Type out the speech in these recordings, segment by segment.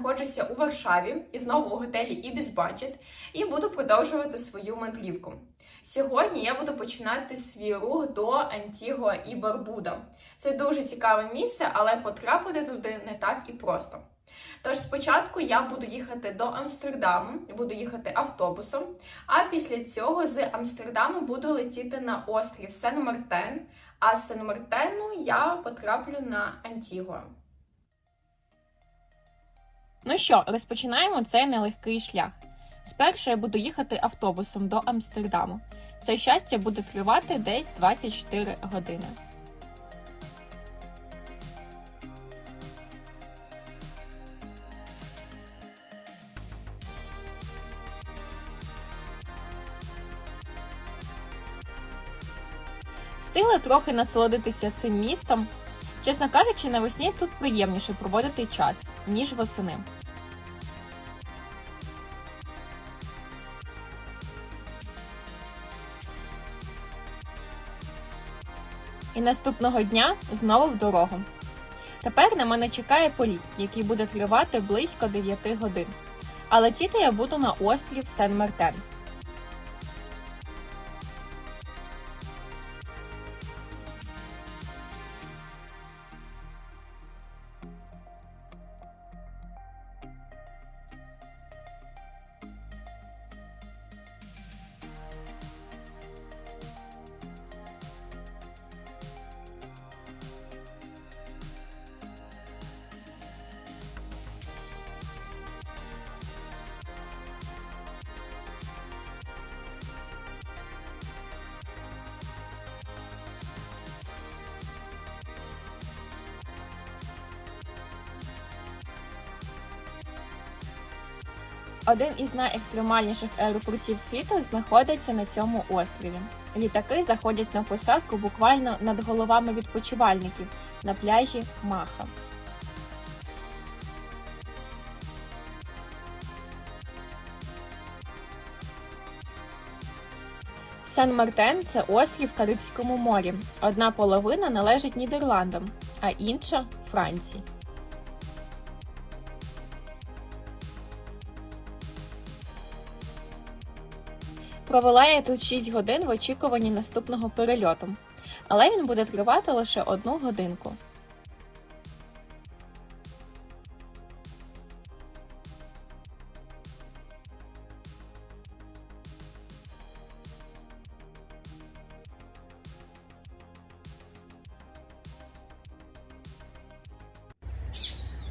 знаходжуся у Варшаві і знову у готелі Ibis Budget і буду продовжувати свою мандрівку. Сьогодні я буду починати свій рух до Антігуа і Барбуда. Це дуже цікаве місце, але потрапити туди не так і просто. Тож спочатку я буду їхати до Амстердаму, буду їхати автобусом, а після цього з Амстердаму буду летіти на острів Сен-Мартен, а з Сен-Мартену я потраплю на Антігуа. Ну що, розпочинаємо цей нелегкий шлях. Спершу я буду їхати автобусом до Амстердаму. Це щастя буде тривати десь 24 години. Встигли трохи насолодитися цим містом. Чесно кажучи, навесні тут приємніше проводити час, ніж восени. І наступного дня знову в дорогу. Тепер на мене чекає політ, який буде тривати близько 9 годин. А летіти я буду на острів Сен-Мартен. Один із найекстремальніших аеропортів світу знаходиться на цьому острові. Літаки заходять на посадку буквально над головами відпочивальників на пляжі Маха. Сен-Мартен це острів в Карибському морі. Одна половина належить Нідерландам, а інша Франції. Провела я тут 6 годин в очікуванні наступного перельоту, але він буде тривати лише одну годинку.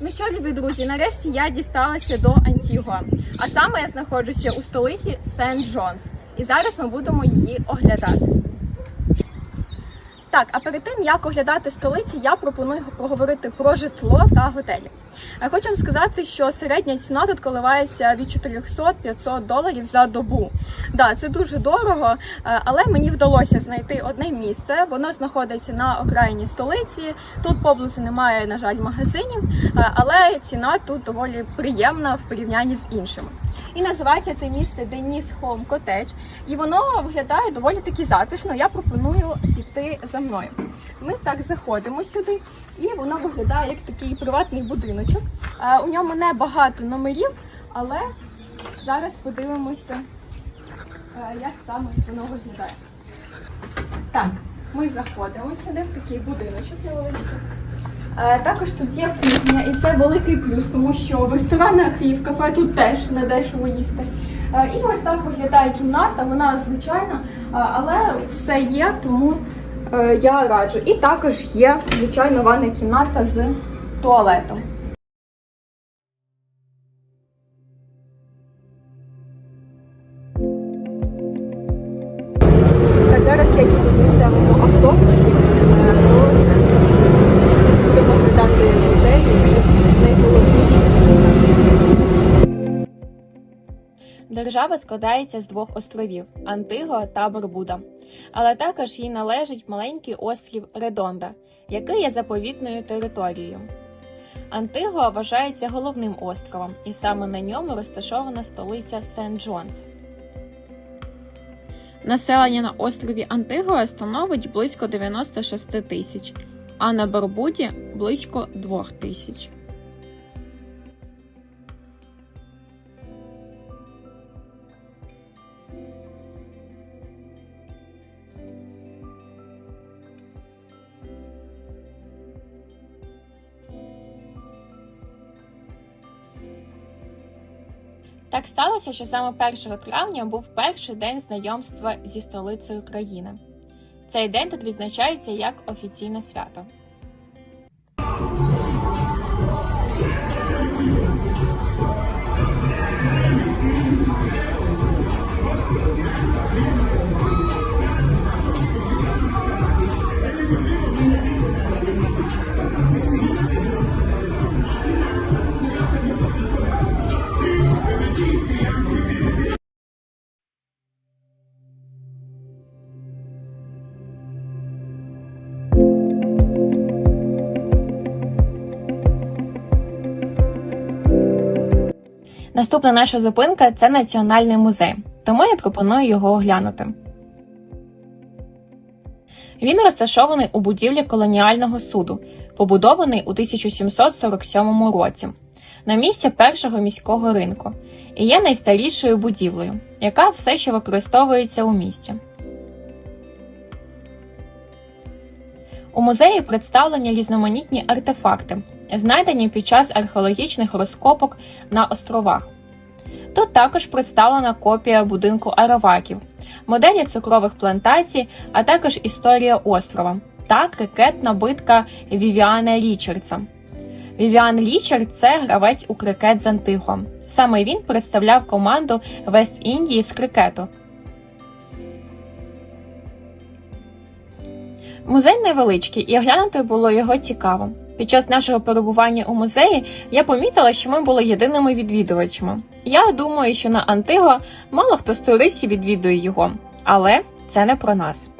Ну що, любі друзі, нарешті я дісталася до Антігуа. А саме я знаходжуся у столиці Сент-Джонс. І зараз ми будемо її оглядати. Так, а перед тим як оглядати столиці, я пропоную поговорити про житло та готелі. Хочу вам сказати, що середня ціна тут коливається від 400-500 доларів за добу. Да, це дуже дорого, е, але мені вдалося знайти одне місце. Воно знаходиться на окраїні столиці. Тут поблизу немає, на жаль, магазинів, е, але ціна тут доволі приємна в порівнянні з іншими. І називається це місце Деніс Home Cottage. І воно виглядає доволі таки затишно. Я пропоную піти за мною. Ми так заходимо сюди, і воно виглядає як такий приватний будиночок. Е, У ньому не багато номерів, але зараз подивимося, е, як саме воно виглядає. Так, ми заходимо сюди в такий будиночок невеличкий. Е, Також тут є кухня, і це великий плюс, тому що в ресторанах і в кафе тут теж не дешево їсти. Е, І ось так виглядає кімната, вона звичайна, е, але все є, тому я раджу. І також є, звичайно, ванна кімната з туалетом. Держава складається з двох островів Антиго та Барбуда, але також їй належить маленький острів Редонда, який є заповітною територією. Антиго вважається головним островом, і саме на ньому розташована столиця Сент-Джонс. Населення на острові Антигуа становить близько 96 тисяч, а на Барбуді близько 2 тисяч. Так сталося, що саме 1 травня був перший день знайомства зі столицею країни. Цей день тут відзначається як офіційне свято. Наступна наша зупинка це Національний музей, тому я пропоную його оглянути. Він розташований у будівлі колоніального суду, побудований у 1747 році, на місці першого міського ринку, і є найстарішою будівлею, яка все ще використовується у місті. У музеї представлені різноманітні артефакти, знайдені під час археологічних розкопок на островах. Тут також представлена копія будинку араваків, моделі цукрових плантацій, а також історія острова та крикетна битка Вівіана Річардса. Вівіан Річард це гравець у крикет з Антиго. Саме він представляв команду Вест-Індії з крикету. Музей невеличкий, і оглянути було його цікаво. Під час нашого перебування у музеї я помітила, що ми були єдиними відвідувачами. Я думаю, що на Антиго мало хто з туристів відвідує його, але це не про нас.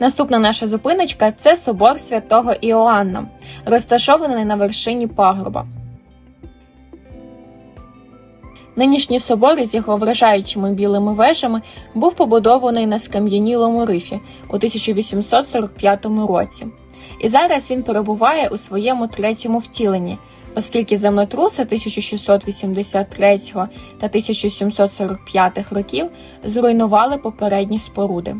Наступна наша зупиночка це собор святого Іоанна, розташований на вершині пагорба. Нинішній собор з його вражаючими білими вежами був побудований на скам'янілому рифі у 1845 році, і зараз він перебуває у своєму третьому втіленні, оскільки землетруси 1683 та 1745 років зруйнували попередні споруди.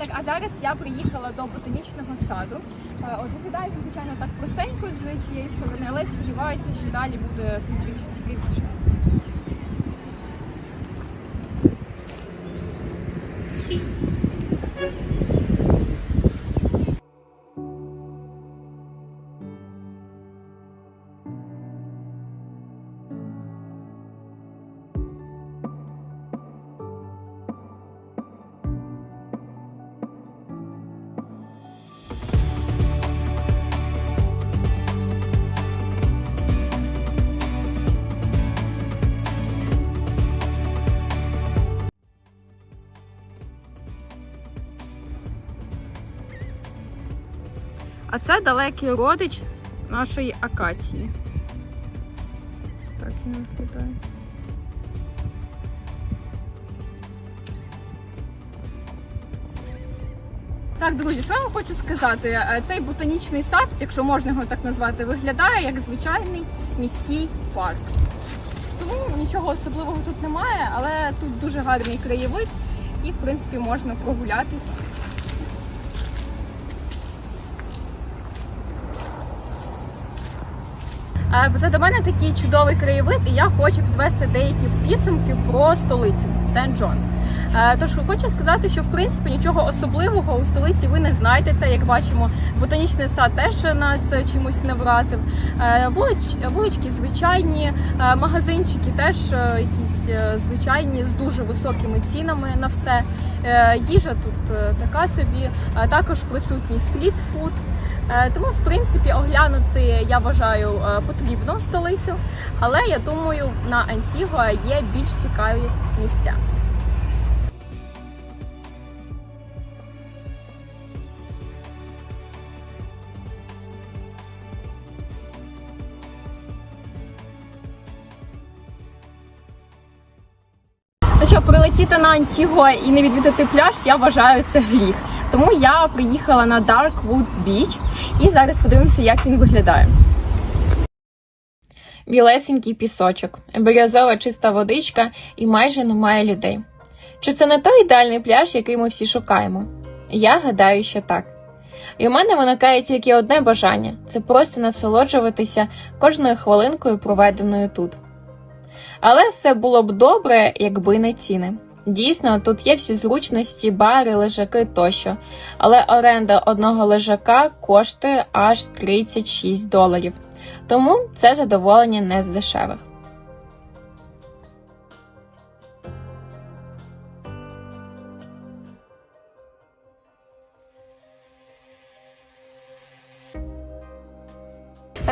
Так, а зараз я приїхала до ботанічного саду. Е, От виглядає, звичайно, так простенько з цієї сторони, але сподіваюся, що далі буде більш цікавіше. А це далекий родич нашої акації. Ось так він виглядає. Так, друзі, що я вам хочу сказати? Е, Цей ботанічний сад, якщо можна його так назвати, виглядає як звичайний міський парк. Тому нічого особливого тут немає, але тут дуже гарний краєвид і, в принципі, можна прогулятись. Позаду мене такий чудовий краєвид, і я хочу підвести деякі підсумки про столицю Сент Джонс. Е, Тож хочу сказати, що в принципі нічого особливого у столиці ви не знайдете. Як бачимо, ботанічний сад теж нас чимось не вразив. Е, Вулич, вулички звичайні, е, магазинчики теж е, якісь е, звичайні з дуже високими цінами на все. Е, Їжа тут е, така собі, Е, також присутній стрітфуд. Е, Тому, в принципі, оглянути я вважаю е, потрібно столицю, але я думаю, на Антігуа є більш цікаві місця. Що, прилетіти на Антігуа і не відвідати пляж, я вважаю це гріх. Тому я приїхала на Darkwood Beach і зараз подивимося, як він виглядає. Білесенький пісочок, бірюзова чиста водичка і майже немає людей. Чи це не той ідеальний пляж, який ми всі шукаємо? Я гадаю, що так. І у мене виникає тільки одне бажання це просто насолоджуватися кожною хвилинкою, проведеною тут. Але все було б добре, якби не ціни. Дійсно, тут є всі зручності, бари, лежаки тощо, але оренда одного лежака коштує аж 36 доларів. Тому це задоволення не з дешевих.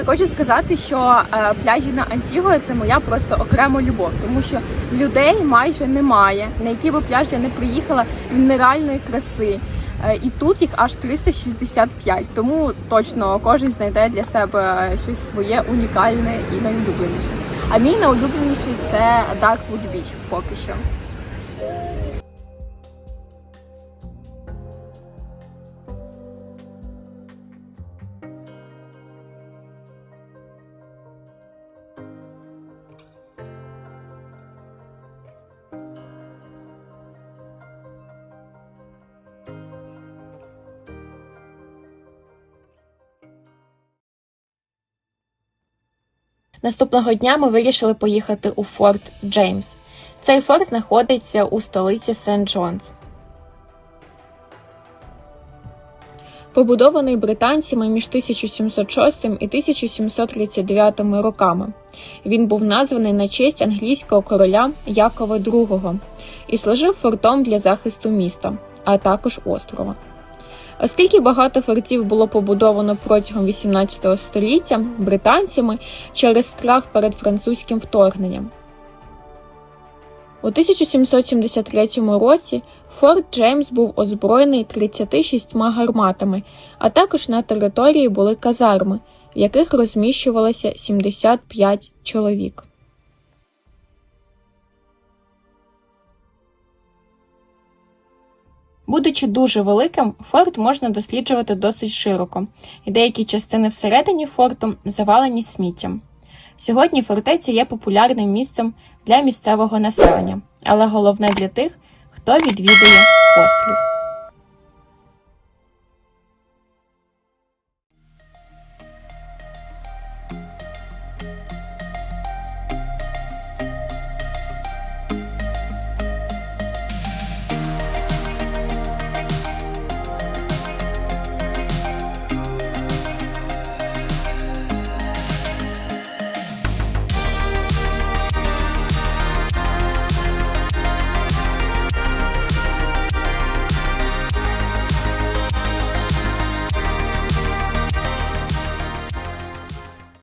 Хочу сказати, що е, пляжі на Антігуа це моя просто окрема любов, тому що людей майже немає. На який би пляж я не приїхала, нереальної краси. Е, І тут їх аж 365, тому точно кожен знайде для себе щось своє унікальне і найулюбленіше. А мій найулюбленіший це Darkwood Beach поки що. Наступного дня ми вирішили поїхати у Форт Джеймс. Цей форт знаходиться у столиці Сент-Джонс. Побудований британцями між 1706 і 1739 роками. Він був названий на честь англійського короля Якова II і служив фортом для захисту міста, а також острова. Оскільки багато фортів було побудовано протягом 18 століття британцями через страх перед французьким вторгненням. У 1773 році Форт Джеймс був озброєний 36 гарматами, а також на території були казарми, в яких розміщувалося 75 чоловік. Будучи дуже великим, форт можна досліджувати досить широко, і деякі частини всередині форту завалені сміттям. Сьогодні фортеця є популярним місцем для місцевого населення, але головне для тих, хто відвідує острів.